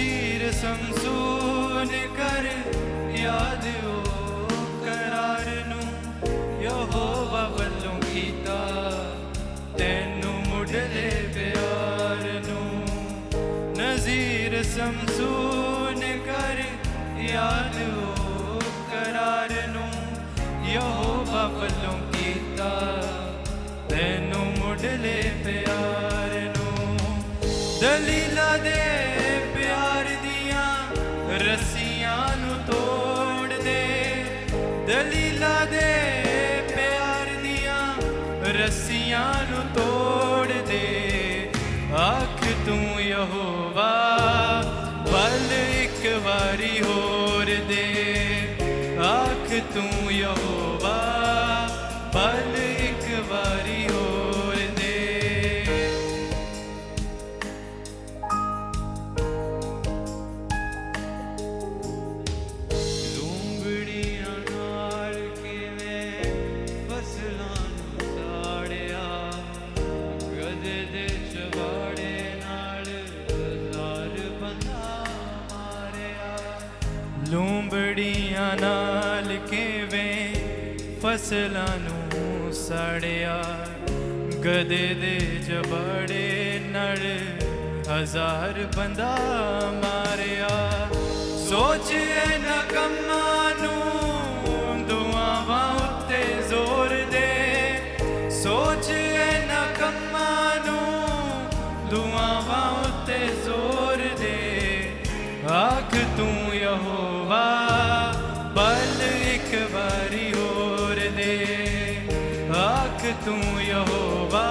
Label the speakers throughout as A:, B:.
A: ਨਜ਼ੀਰ ਸੰਸੂਨ ਕਰ, ਯਾਦ ਉਹ ਕਰਾਰ ਨੂੰ, ਯਹੋਵਾ ਵੱਲੋਂ ਕੀਤਾ, ਤੈਨੂੰ ਮੁੱਢਲੇ ਪਿਆਰ ਨੂੰ। ਨਜ਼ੀਰ ਸੰਸੂਨ ਕਰ, ਯਾਦ ਉਹ ਕਰਾਰ ਨੂੰ, ਯਹੋਵਾ ਵੱਲੋਂ ਕੀਤਾ, ਤੈਨੂੰ ਮੁੱਢਲੇ ਪਿਆਰ ਨੂੰ। ਦਲੀਲਾ ਦੇ ਫਸਲਾਂ ਨੂੰ ਸਾੜਿਆ, ਗਦੇ ਦੇ ਜਬੜੇ ਨੜ ਹਜ਼ਾਰ ਬੰਦਾ ਮਾਰਿਆ। ਸੋਚ ਨਾ ਕੰਮਾਂ ਨੂੰ ਦੁਆਵਾਂ ਉੱਤੇ ਜ਼ੋਰ ਦੇ। ਸੋਚ ਨਾ ਕੰਮਾਂ ਨੂੰ ਦੁਆਵਾਂ ਉੱਤੇ ਜ਼ੋਰ ਦੇ। ਆਖ ਤੂੰ ਯਹੋਵਾ, ਬਲ ਆਖ ਤੂੰ ਯਹੋਵਾ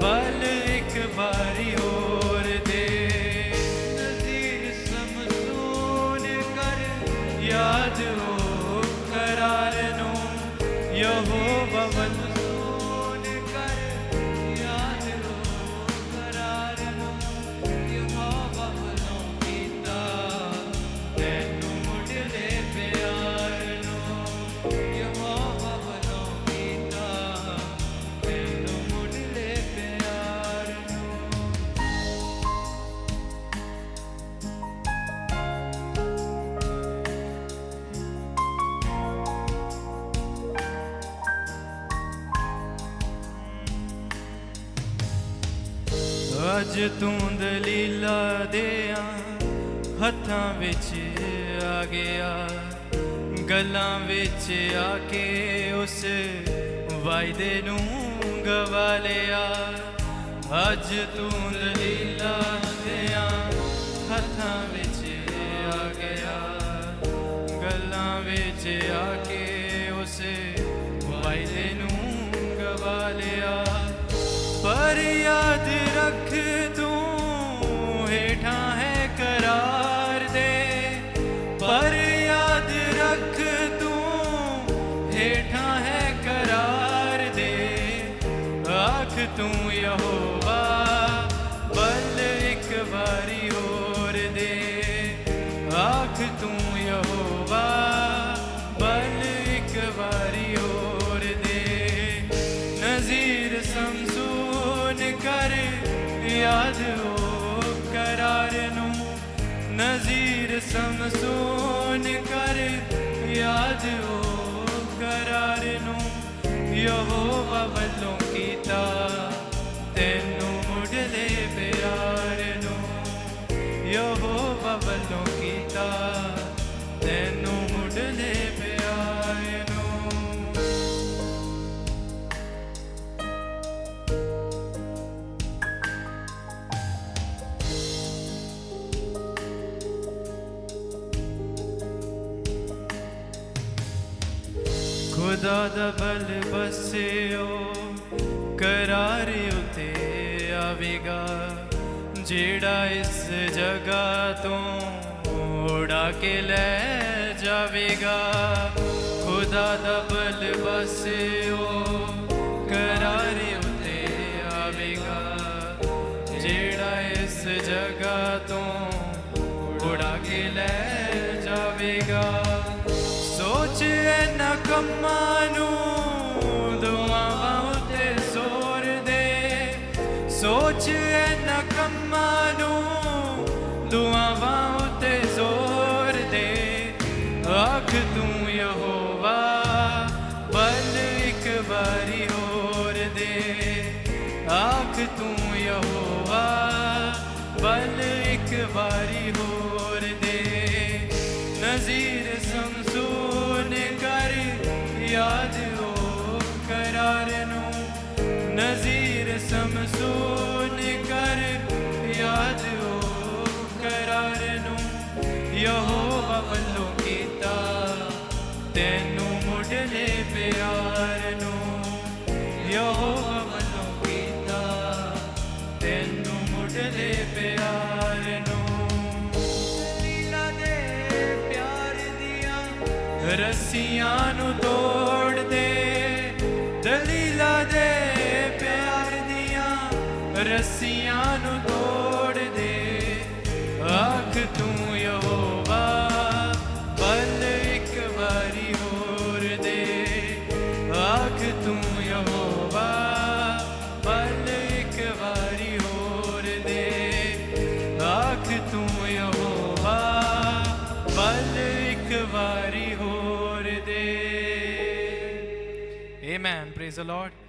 A: ਬਲ ਇੱਕ ਵਾਰੀ ਹੋਰ ਦੇ ਨਜ਼ੀਰ ਸਮਸੂਨ ਕਰ ਯਾਦ ਹੋ ਕਰਾਰ ਨੂੰ ਯਹੋਵਾ ਅੱਜ ਤੂੰ ਦਲੀਲਾ ਦਿਆਂ ਹੱਥਾਂ ਵਿੱਚ ਆ ਗਿਆ। ਗੱਲਾਂ ਵਿੱਚ ਆ ਕੇ ਉਸ ਵਾਅਦੇ ਨੂੰ ਗਵਾ ਲਿਆ। ਅੱਜ ਤੂੰ ਦਲੀਲਾ ਤੂੰ ਯਹੋਵਾ, ਬਲ ਇੱਕ ਵਾਰੀ ਹੋਰ ਦੇ। ਆਖ ਤੂੰ ਯਹੋਵਾ, ਬਲ ਇੱਕ ਵਾਰੀ ਹੋਰ ਦੇ। ਨਜ਼ੀਰ ਸਮਸੂਨ ਕਰ, ਯਾਦ ਹੋ ਕਰਾਰ ਨੂੰ। ਨਜ਼ੀਰ ਸਮਸੂਨ ਕਰ, ਯਾਦ ਹੋ ਯਹੋਵਾ ਵੱਲੋਂ ਕੀਤਾ ਤੈਨੂੰ ਮੁੱਢਲੇ ਪਿਆਰ ਨੂੰ। ਯਹੋਵਾ ਵੱਲੋਂ ਕੀਤਾ ਖੁਦਾ ਦਾ ਬਲ ਬਸਿਓ ਕਰਾਰ ਉਤੇ ਆਵੇਗਾ, ਜਿਹੜਾ ਇਸ ਜਗ੍ਹਾ ਤੋਂ ਉਡਾ ਕੇ ਲੈ ਜਾਵੇਗਾ। ਖੁਦਾ ਦਾ ਬਲ ਬਸਿਓ ਕਰਾਰ ਉਤੇ ਆਵੇਗਾ, ਜਿਹੜਾ ਇਸ ਜਗ੍ਹਾ ਤੋਂ ਉਡਾ ਕੇ ਲੈ ਜਾਵੇਗਾ। ਨੂੰ ਦੁਆਵਾਂ ਉੱਤੇ ਜ਼ੋਰ ਦੇ ਸੋਚ ਇਹਨਾਂ ਕੰਮਾਂ ਨੂੰ ਦੁਆਵਾਂ ਉੱਤੇ ਜ਼ੋਰ ਦੇ ਆਖ ਤੂੰ ਯਹੋਵਾ ਪਿਆਰ ਨੂੰ। ਲੀਲਾ ਦੇ ਪਿਆਰ ਦੀਆਂ ਰੱਸੀਆਂ ਨੂੰ ਤੋੜ ਦੇ ਦਲੀਲਾ ਦੇ ਪਿਆਰ ਦੀਆਂ ਰੱਸੀਆਂ ਨੂੰ ਤੋੜ ਦੇ ਆਖ ਤੂੰ ਯਹੋਵਾ Praise the Lord.